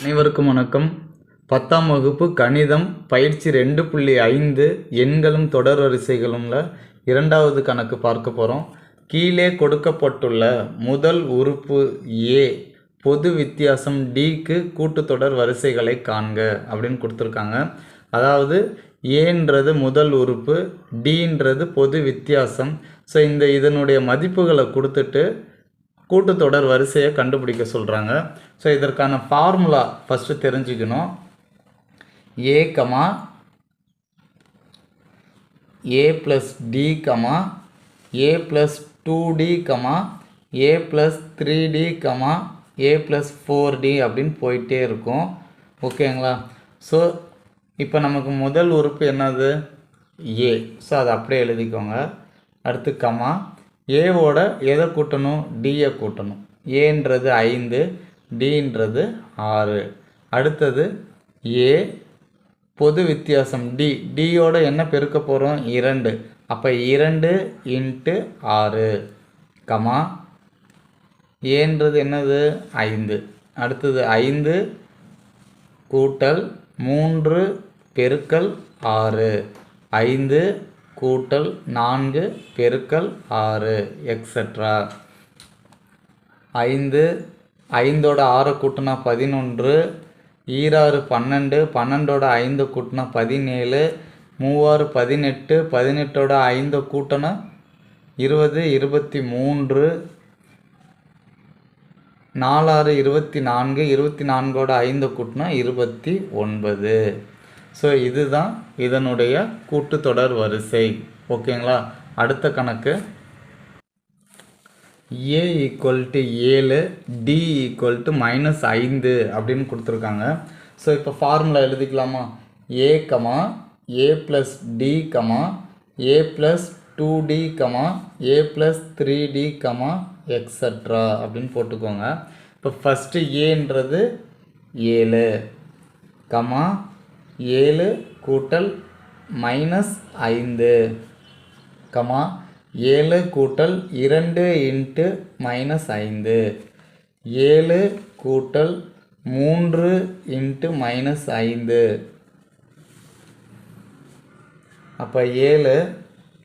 அனைவருக்கும் வணக்கம். பத்தாம் வகுப்பு கணிதம் பயிற்சி ரெண்டு புள்ளி ஐந்து எண்களும் தொடர் வரிசைகளும்ல இரண்டாவது கணக்கு பார்க்க போகிறோம் கீழே கொடுக்கப்பட்டுள்ள முதல் உறுப்பு ஏ பொது வித்தியாசம் டிக்கு கூட்டுத்தொடர் வரிசைகளை காண்க அப்படின்னு கொடுத்துருக்காங்க. அதாவது ஏன்றது முதல் உறுப்பு டின்றது பொது வித்தியாசம். ஸோ இந்த இதனுடைய மதிப்புகளை கொடுத்துட்டு கூட்டுத்தொடர் வரிசையை கண்டுபிடிக்க சொல்கிறாங்க ஸோ இதற்கான ஃபார்முலா ஃபஸ்ட்டு தெரிஞ்சுக்கணும். A comma a plus d comma a plus two d comma a plus three d comma a plus four d அப்படின்னு போயிட்டே இருக்கும். ஓகேங்களா? ஸோ இப்போ நமக்கு முதல் உறுப்பு என்னது? ஏ ஸோ அதை அப்படியே எழுதிக்கோங்க. அடுத்து கமா ஏவோட எதை கூட்டணும்? டியை கூட்டணும். ஏன்றது ஐந்து டின்றது ஆறு. அடுத்தது ஏ பொது வித்தியாசம் டி டியோட என்ன பெருக்க போகிறோம் இரண்டு. அப்போ இரண்டு இன்ட்டு ஆறு. கமா ஏன்றது என்னது? ஐந்து. அடுத்தது ஐந்து கூட்டல் மூன்று பெருக்கல் ஆறு. ஐந்து கூட்டல் நான்கு பெருக்கல் ஆறு எக்ஸட்ரா ஐந்து ஐந்தோட ஆறு கூட்டினா பதினொன்று ஈராறு பன்னெண்டு பன்னெண்டோட ஐந்து கூட்டினா பதினேழு மூவாறு பதினெட்டு பதினெட்டோட ஐந்து கூட்டினா இருபது இருபத்தி மூன்று நாலாறு இருபத்தி நான்கு இருபத்தி நான்கோட ஐந்து கூட்டினா இருபத்தி ஒன்பது. ஸோ இதுதான் இதனுடைய கூட்டுத்தொடர் வரிசை. ஓகேங்களா அடுத்த கணக்கு. ஏ ஈக்குவல் டு ஏழு டி ஈக்குவல் டு மைனஸ் ஐந்து அப்படின்னு கொடுத்துருக்காங்க. ஸோ இப்போ formula எழுதிக்கலாமா? A comma a plus d comma a plus two d comma a plus three d comma extra அப்படின்னு போட்டுக்கோங்க. இப்போ ஃபஸ்ட்டு ஏன்றது ஏழு கமா ஏழு கூட்டல் மைனஸ் ஐந்து கமா ஏழு கூட்டல் இரண்டு இன்ட்டு மைனஸ் ஐந்து. ஏழு கூட்டல் மூன்று இன்ட்டு மைனஸ் ஐந்து. அப்போ ஏழு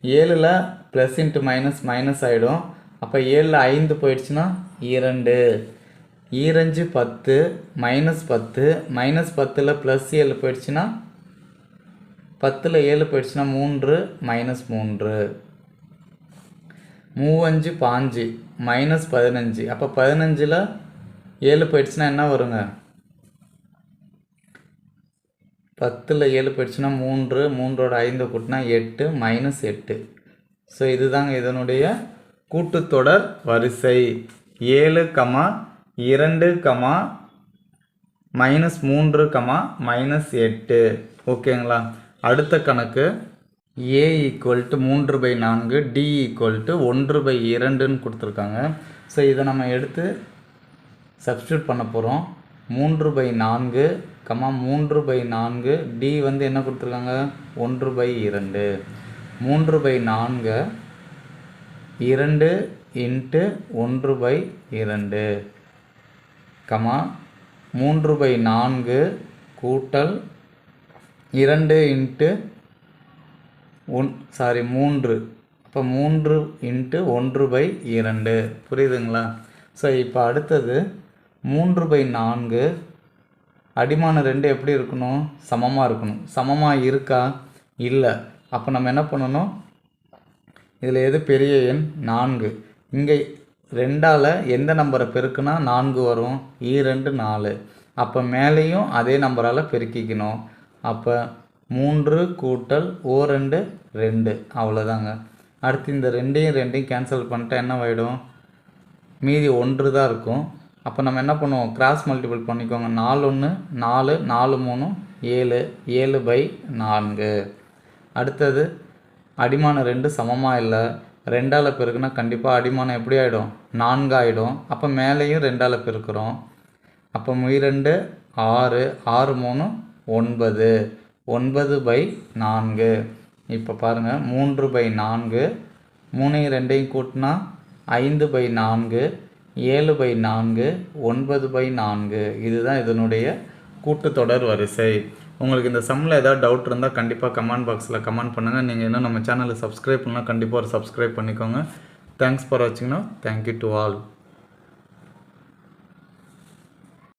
ஏழில் ப்ளஸ் இன்ட்டு மைனஸ் மைனஸ் ஆகிடும் அப்போ ஏழில் ஐந்து போயிடுச்சுன்னா இரண்டு. ஈரஞ்சு பத்து மைனஸ் பத்து மைனஸ் பத்தில் ப்ளஸ் ஏழு போயிடுச்சுன்னா பத்தில் ஏழு போயிடுச்சுன்னா மூன்று மைனஸ் மூன்று. மூவஞ்சு பாஞ்சு மைனஸ் பதினஞ்சு. அப்போ பதினஞ்சில் ஏழு போயிடுச்சுன்னா என்ன வருங்க? பத்தில் ஏழு போயிடுச்சுன்னா மூன்று மூன்றோட ஐந்து கூட்டினா எட்டு மைனஸ் எட்டு. ஸோ இதுதாங்க இதனுடைய கூட்டுத்தொடர் வரிசை. ஏழு கமா இரண்டு கமா மைனஸ் மூன்று கமா மைனஸ் எட்டு. ஓகேங்களா? அடுத்த கணக்கு ஏ ஈக்குவல் டு மூன்று பை நான்கு டி ஈக்குவல் டு ஒன்று பை இரண்டுன்னு கொடுத்துருக்காங்க. ஸோ இதை நம்ம எடுத்து சப்ஸ்டியூட் பண்ண போகிறோம் மூன்று பை நான்கு கமா மூன்று பை நான்கு டி வந்து என்ன கொடுத்துருக்காங்க? ஒன்று பை இரண்டு. மூன்று பை நான்கு இரண்டு இன்ட்டு ஒன்று பை இரண்டு. கமா மூன்று பை நான்கு கூட்டல் இரண்டு இன்ட்டு ஒன் சாரி மூன்று. இப்போ மூன்று இன்ட்டு ஒன்று பை இரண்டு. புரியுதுங்களா? ஸோ இப்போ அடுத்தது மூன்று பை நான்கு அடிமானம் ரெண்டு எப்படி இருக்கணும்? சமமாக இருக்கணும். சமமாக இருக்கா? இல்லை. அப்போ நம்ம என்ன பண்ணணும்? இதில் எது பெரிய எண்? நான்கு. இங்கே ரெண்டால் எந்த நம்பரை பெருக்குனா நான்கு வரும். ஈரெண்டு நாலு. அப்போ மேலேயும் அதே நம்பரால் பெருக்கிக்கணும். அப்போ மூன்று கூட்டல் ஓ ரெண்டு ரெண்டு. அவ்வளோதாங்க அடுத்து இந்த ரெண்டையும் ரெண்டையும் கேன்சல் பண்ணிட்டா என்ன ஆகிடும் மீதி ஒன்று தான் இருக்கும். அப்போ நம்ம என்ன பண்ணுவோம்? கிராஸ் மல்டிபிள் பண்ணிக்கோங்க. நாலு ஒன்று நாலு நாலு மூணு ஏழு. ஏழு பை நான்கு. அடுத்தது அடிமானம் ரெண்டு சமமாக இல்லை? ரெண்டால் பெருக்குனா கண்டிப்பாக அடிமானம் எப்படி ஆகிடும் நான்கு ஆகிடும் அப்போ மேலேயும் ரெண்டால் பெருக்கிறோம். அப்போ முயிரெண்டு ஆறு ஆறு மூணு ஒன்பது. ஒன்பது பை நான்கு. இப்போ பாருங்கள் மூன்று பை நான்கு. மூணையும் ரெண்டையும் கூட்டினா ஐந்து பை நான்கு. ஏழு பை நான்கு ஒன்பது பை நான்கு. இதுதான் இதனுடைய கூட்டுத்தொடர் வரிசை. உங்களுக்கு இந்த சம்மில் ஏதாவது டவுட் இருந்தால் கண்டிப்பாக கமெண்ட் பாக்ஸில் கமெண்ட் பண்ணுங்கள் நீங்கள் இன்னும் நம்ம சேனலை சப்ஸ்கிரைப் பண்ணால் கண்டிப்பாக ஒரு சப்ஸ்கிரைப் பண்ணிக்கோங்க. தேங்க்ஸ் ஃபார் வாட்சிங்கன்னா தேங்க்யூ டு ஆல்